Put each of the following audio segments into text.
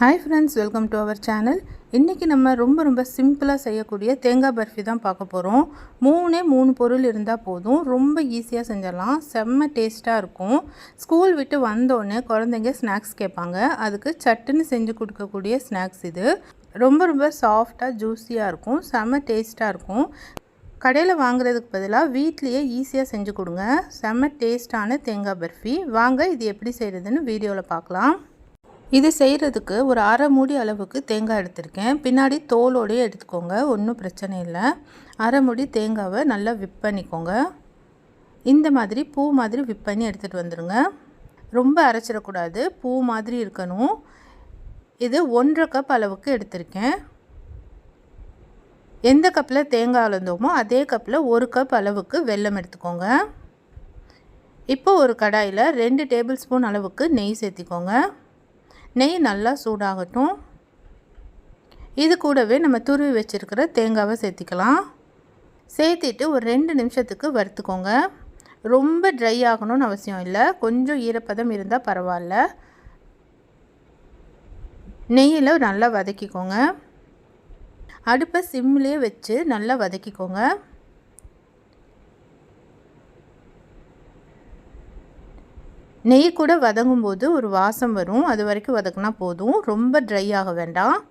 Hi friends welcome to our channel இன்றைக்கி நம்ம ரொம்ப ரொம்ப சிம்பிளாக செய்யக்கூடிய தேங்காய் பர்ஃபி தான் பார்க்க போகிறோம் மூணே மூணு பொருள் இருந்தால் போதும். ரொம்ப ஈஸியாக செஞ்சிடலாம். செம்ம டேஸ்ட்டாக இருக்கும். ஸ்கூல் விட்டு வந்தோடனே குழந்தைங்க ஸ்நாக்ஸ் கேட்பாங்க. அதுக்கு சட்டுன்னு செஞ்சு கொடுக்கக்கூடிய ஸ்நாக்ஸ் இது. ரொம்ப ரொம்ப சாஃப்டாக ஜூஸியாக இருக்கும். செம்ம டேஸ்ட்டாக இருக்கும். கடையில் வாங்குறதுக்கு பதிலாக வீட்லேயே ஈஸியாக செஞ்சு கொடுங்க. செம்ம டேஸ்ட்டான தேங்காய் பர்ஃபி. வாங்க இது எப்படி செய்கிறதுன்னு வீடியோவில் பார்க்கலாம். இது செய்கிறதுக்கு ஒரு அரை மூடி அளவுக்கு தேங்காய் எடுத்திருக்கேன். பின்னாடி தோலோடையே எடுத்துக்கோங்க ஒன்றும் பிரச்சனை இல்லை. அரை மூடி தேங்காவை நல்லா விப் பண்ணிக்கோங்க. இந்த மாதிரி பூ மாதிரி விப் பண்ணி எடுத்துகிட்டு வந்துடுங்க ரொம்ப அரைச்சிடக்கூடாது பூ மாதிரி இருக்கணும். இது ஒன்றரை கப் அளவுக்கு எடுத்திருக்கேன். எந்த கப்பில் தேங்காய் அளந்தோமோ அதே கப்பில் ஒரு கப் அளவுக்கு வெல்லம் எடுத்துக்கோங்க. இப்போ ஒரு கடாயில் ரெண்டு டேபிள் ஸ்பூன் அளவுக்கு நெய் சேர்த்திக்கோங்க. நெய் நல்லா சூடாகட்டும். இது கூடவே நம்ம துருவி வச்சுருக்கிற தேங்காவை சேர்த்திக்கலாம். சேர்த்திட்டு ஒரு ரெண்டு நிமிஷத்துக்கு வறுத்துக்கோங்க. ரொம்ப ட்ரை ஆகணும்னு அவசியம் இல்லை. கொஞ்சம் ஈரப்பதம் இருந்தால் பரவாயில்ல. நெய்யில் நல்லா வதக்கிக்கோங்க. அடுப்பை சிம்லேயே வச்சு நல்லா வதக்கிக்கோங்க. நெய் கூட வதங்கும் போது ஒரு வாசம் வரும். அது வரைக்கும் வதக்குனா போதும். ரொம்ப ட்ரை ஆக வேண்டாம்.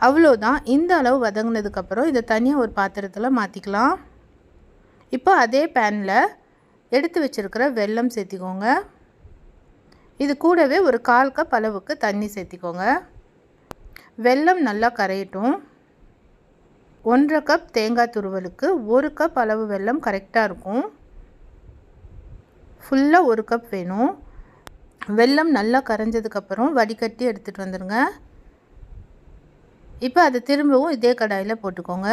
அவ்வளோதான். இந்த அளவு வதங்கினதுக்கப்புறம் இதை தனியாக ஒரு பாத்திரத்தில் மாற்றிக்கலாம் இப்போ அதே பேனில் எடுத்து வச்சுருக்கிற வெல்லம் சேர்த்திக்கோங்க. இது கூடவே ஒரு கால் கப் அளவுக்கு தண்ணி சேர்த்திக்கோங்க. வெல்லம் நல்லா கரையட்டும். ஒன்றரை கப் தேங்காய் துருவலுக்கு ஒரு கப் அளவு வெல்லம் கரெக்டாக இருக்கும். ஃபுல்லாக ஒரு கப் வேணும். வெல்லம் நல்லா கரைஞ்சதுக்கப்புறம் வடிகட்டி எடுத்துகிட்டு வந்துடுங்க இப்போ அதை திரும்பவும் இதே கடாயில் போட்டுக்கோங்க.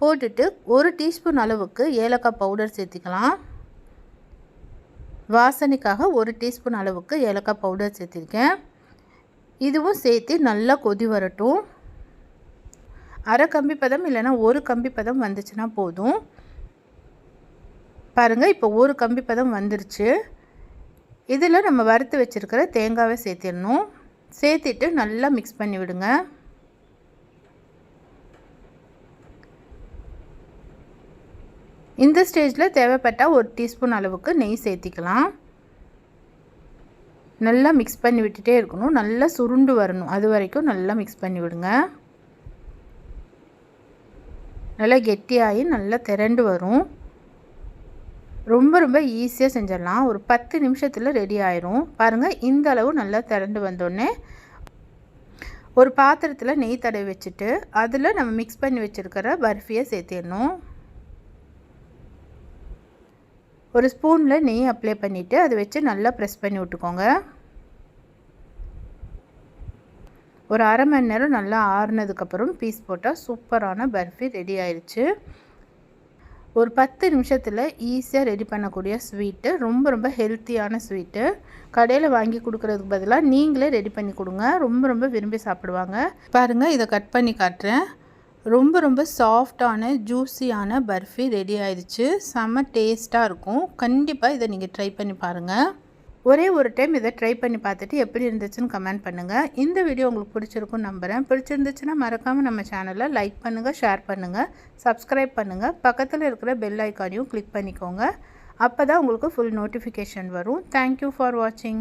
போட்டுட்டு ஒரு டீஸ்பூன் அளவுக்கு ஏலக்காய் பவுடர் சேர்த்திக்கலாம். வாசனைக்காக ஒரு டீஸ்பூன் அளவுக்கு ஏலக்காய் பவுடர் சேர்த்திருக்கேன். இதுவும் சேர்த்து நல்லா கொதி வரட்டும். அரை கம்பி பதம் இல்லைன்னா ஒரு கம்பி பதம் வந்துச்சுன்னா போதும். பாருங்கள் இப்போ ஒரு கம்பி பதம் வந்துருச்சு. இதில் நம்ம வறுத்து வச்சுருக்கிற தேங்காவை சேர்த்திடணும். சேர்த்திட்டு நல்லா மிக்ஸ் பண்ணி விடுங்க. இந்த ஸ்டேஜில் தேவைப்பட்டால் ஒரு டீஸ்பூன் அளவுக்கு நெய் சேர்த்திக்கலாம். நல்லா மிக்ஸ் பண்ணி விட்டுட்டே இருக்கணும். நல்லா சுருண்டு வரணும். அது வரைக்கும் நல்லா மிக்ஸ் பண்ணி விடுங்க. நல்லா கெட்டியாகி நல்லா திரண்டு வரும். ரொம்ப ரொம்ப ஈஸியாக செஞ்சிடலாம். ஒரு பத்து நிமிஷத்தில் ரெடி ஆயிரும். பாருங்கள் இந்த அளவு நல்லா திரண்டு வந்தோடனே ஒரு பாத்திரத்தில் நெய் தடவி வச்சுட்டு அதில் நம்ம மிக்ஸ் பண்ணி வச்சுருக்கிற பர்ஃபியை சேர்த்திடணும். ஒரு ஸ்பூனில் நெய் அப்ளை பண்ணிவிட்டு அதை வச்சு நல்லா ப்ரெஸ் பண்ணி விட்டுக்கோங்க. ஒரு அரை மணி நேரம் நல்லா ஆறுனதுக்கப்புறம் பீஸ் போட்டால் சூப்பரான பர்ஃபி ரெடி ஆயிடுச்சு ஒரு பத்து நிமிஷத்தில் ஈஸியாக ரெடி பண்ணக்கூடிய ஸ்வீட்டு ரொம்ப ரொம்ப ஹெல்த்தியான ஸ்வீட்டு கடையில் வாங்கி கொடுக்குறதுக்கு பதிலாக நீங்களே ரெடி பண்ணி கொடுங்க. ரொம்ப ரொம்ப விரும்பி சாப்பிடுவாங்க. பாருங்கள் இதை கட் பண்ணி காட்டுறேன். ரொம்ப ரொம்ப சாஃப்டான ஜூஸியான பர்ஃபி ரெடி ஆயிடுச்சு. செம்ம டேஸ்ட்டாக இருக்கும். கண்டிப்பாக இதை நீங்கள் ட்ரை பண்ணி பாருங்கள் ஒரே ஒரு டைம் இதை ட்ரை பண்ணி பார்த்துட்டு எப்படி இருந்துச்சுன்னு கமெண்ட் பண்ணுங்கள் இந்த வீடியோ உங்களுக்கு பிடிச்சிருக்குன்னு நம்புகிறேன் பிடிச்சிருந்துச்சுன்னா மறக்காமல் நம்ம சேனலை லைக் பண்ணுங்கள் ஷேர் பண்ணுங்கள் சப்ஸ்கிரைப் பண்ணுங்கள் பக்கத்தில் இருக்கிற பெல் ஐக்கானையும் கிளிக் பண்ணிக்கோங்க. அப்போ தான் உங்களுக்கு ஃபுல் நோட்டிஃபிகேஷன் வரும். தேங்க்யூ ஃபார் வாட்சிங்